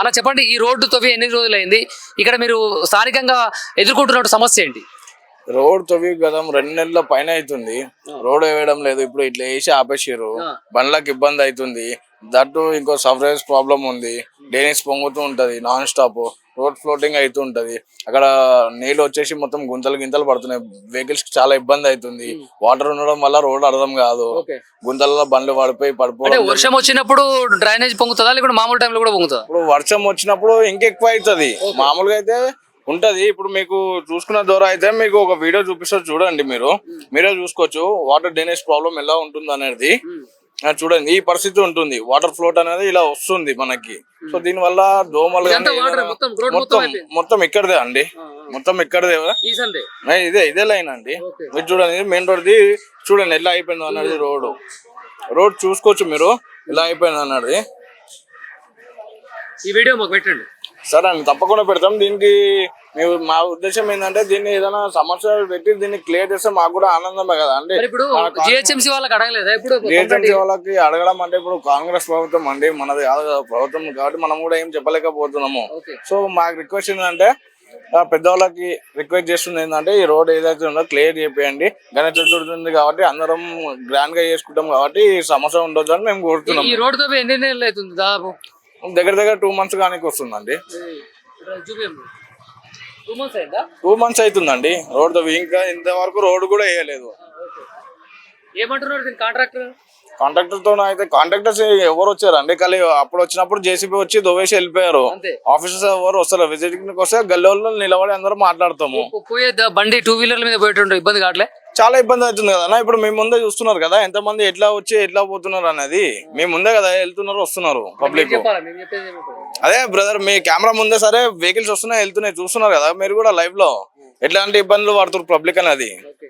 అలా చెప్పండి ఈ రోడ్డు తవ్వి ఎన్ని రోజులైంది? ఇక్కడ మీరు స్థానికంగా ఎదుర్కొంటున్న సమస్య ఏంటి? రోడ్ తవ్వి గతం రెండు నెలల పైన అవుతుంది రోడ్ వేయడం లేదు ఇప్పుడు ఇట్లా వేసి ఆపేసారు బండ్లకు ఇబ్బంది అవుతుంది. దట్టు ఇంకో సఫరేజ్ ప్రాబ్లం ఉంది. డేనిస్ పొంగుతూ ఉంటది నాన్ స్టాప్ రోడ్ ఫ్లోటింగ్ అవుతూ ఉంటది. అక్కడ నీళ్ళు వచ్చేసి మొత్తం గుంతలు గింతలు పడుతున్నాయి. వెహికల్స్కి చాలా ఇబ్బంది అవుతుంది. వాటర్ ఉండడం వల్ల రోడ్ అర్థం కాదు. గుంతలలో బండ్లు పడిపోయి పడిపోవడం వర్షం వచ్చినప్పుడు డ్రైనేజ్ పొంగుతుందా? లేకుంటే మామూలు టైంలో కూడా పొంగుతుందా? ఇప్పుడు వర్షం వచ్చినప్పుడు ఇంకెక్కువ అవుతుంది. మామూలుగా అయితే ఉంటది. ఇప్పుడు మీకు చూసుకున్న ద్వారా అయితే మీకు ఒక వీడియో చూపిస్తారు చూడండి మీరు. మీరే చూసుకోవచ్చు. వాటర్ డ్రైనేజ్ ప్రాబ్లం ఎలా ఉంటుంది అనేది ఆ, చూడండి ఈ పరిస్థితి ఉంటుంది. వాటర్ ఫ్లోట్ అనేది ఇలా వస్తుంది మనకి. సో దీని వల్ల దోమలు మొత్తం, మొత్తం ఇక్కడదే అండి. మొత్తం ఇక్కడదే ఇదే ఇదే లైన్ అండి. మీరు చూడండి మెయిన్ రోడ్ది చూడండి ఎలా అయిపోయింది అన్నది రోడ్ రోడ్ చూసుకోవచ్చు మీరు. ఎలా అయిపోయింది అన్నది. ఈ వీడియో మాకు పెట్టండి. సరే అండి తప్పకుండా పెడతాం. దీనికి మేము మా ఉద్దేశం ఏంటంటే దీన్ని ఏదైనా సమస్య పెట్టి దీన్ని క్లియర్ చేస్తే మాకు కూడా ఆనందమే కదా. అండి మరి ఇప్పుడు జిహెచ్ఎంసీ వాళ్ళకి అడగలేదా? ఇప్పుడు ఏజెన్సీ వాళ్ళకి అడగడం అంటే ఇప్పుడు కాంగ్రెస్ ప్రభుత్వం అండి మనది కాదు కదా ప్రభుత్వం కాబట్టి మనం కూడా ఏం చెప్పలేకపోతున్నాము. సో మాకు రిక్వెస్ట్ ఏంటంటే పెద్దవాళ్ళకి రిక్వెస్ట్ చేస్తుంది ఏంటంటే ఈ రోడ్ ఏదైతే ఉందో క్లియర్ చేయండి గణేష్ చతుర్థి ఉంది కాబట్టి అందరం గ్రాండ్గా చేసుకుంటాం కాబట్టి ఈ సమస్య ఉండొచ్చు అని మేము కోరుతున్నాం. ఈ తవ్వి ఎన్ని నెలలు అవుతుంది దాదాపు? దగ్గర దగ్గర టూ మంత్స్ కానీ వస్తుందండి. టూ మంత్స్ అవుతుందండి. రోడ్ ఇంకా ఇంతవరకు రోడ్ కూడా వేయలేదు. ఏమంటున్నారు దీని కాంట్రాక్టర్ కాంట్రాక్టర్తో అయితే కాంట్రాక్టర్స్ ఎవరు వచ్చారండి? కానీ అప్పుడు వచ్చినప్పుడు జేసీబీ వచ్చి దొవేసి వెళ్ళిపోయారు. ఆఫీసర్స్ ఎవరు వస్తారు విజిటింగ్ వస్తే గల్లీలో నిలబడి అందరూ మాట్లాడతాము. పోయే బండి టూ వీలర్ల మీద పోయేటుండ్రు ఇబ్బంది కావట్లే? చాలా ఇబ్బంది అవుతుంది కదా. ఇప్పుడు మీ ముందే చూస్తున్నారు కదా ఎంత మంది ఎట్లా వచ్చి ఎట్లా పోతున్నారు అనేది మీ ముందే కదా వెళ్తున్నారు వస్తున్నారు పబ్లిక్? అదే బ్రదర్ మీ కెమెరా ముందే సరే వెహికల్స్ వస్తున్నాయి వెళ్తున్నాయి చూస్తున్నారు కదా మీరు కూడా లైవ్లో ఎట్లాంటి ఇబ్బందులు పడుతున్నారు పబ్లిక్ అనేది.